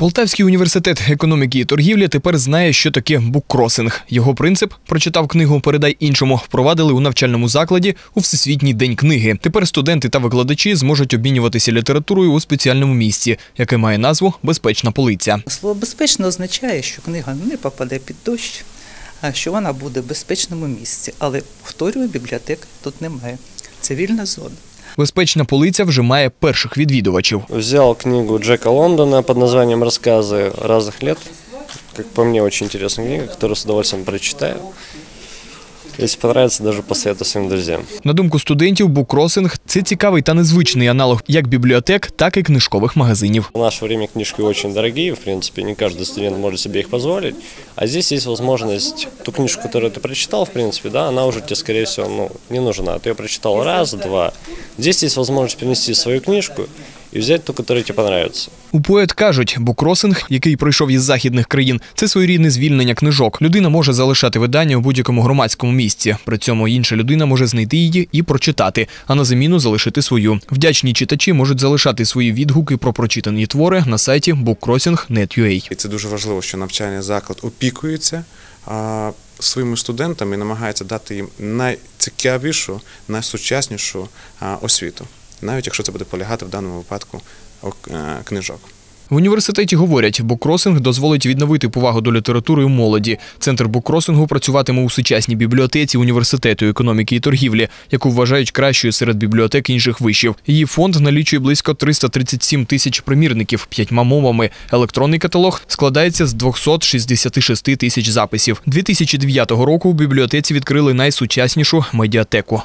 Полтавський університет економіки і торгівлі тепер знає, що таке буккросинг. Його принцип прочитав книгу Передай іншому. Впровадили у навчальному закладі у Всесвітній день книги. Тепер студенти та викладачі зможуть обмінюватися літературою у спеціальному місці, яке має назву Безпечна полиця. Слово безпечно означає, що книга не попаде під дощ, а що вона буде в безпечному місці. Але повторюю, бібліотек тут немає. Це вільна зона. Безпечна полиця вже має перших відвідувачів. Взял книгу Джека Лондона под названием «Рассказы разных лет». Как по мне, очень интересная книга, которую с удовольствием прочитаю. Если понравится, даже посоветую своим друзьям. На думку студентів, буккросинг – це цікавий та незвичний аналог як бібліотек, так і книжкових магазинів. В наше время книжки очень дорогие, в принципе, не каждый студент может себе их позволить. А здесь есть возможность, ту книжку, которую ты прочитал, в принципе, да, она уже тебе, скорее всего, ну, не нужна. Ты ее прочитал раз, два. Здесь есть возможность принести свою книжку и взять ту, которая тебе понравится. У поет кажуть, буккросинг, який пройшов із західних країн, це своєрідне звільнення книжок. Людина може залишати видання у будь-якому громадському місці. При цьому інша людина може знайти її і прочитати, а на заміну залишити свою. Вдячні читачі можуть залишати свої відгуки про прочитані твори на сайті bookcrossing.net.ua. І це дуже важливо, що навчальний заклад опікується своїми студентами і намагається дати їм найцікавішу, найсучаснішу освіту, навіть якщо це буде полягати в даному випадку е, книжок. В університеті говорять, буккросинг дозволить відновити повагу до літератури у молоді. Центр буккросингу працюватиме у сучасній бібліотеці університету економіки і торгівлі, яку вважають кращою серед бібліотек інших вишів. Її фонд налічує близько 337 тисяч примірників п'ятьма мовами. Електронний каталог складається з 266 тисяч записів. 2009 року у бібліотеці відкрили найсучаснішу медіатеку.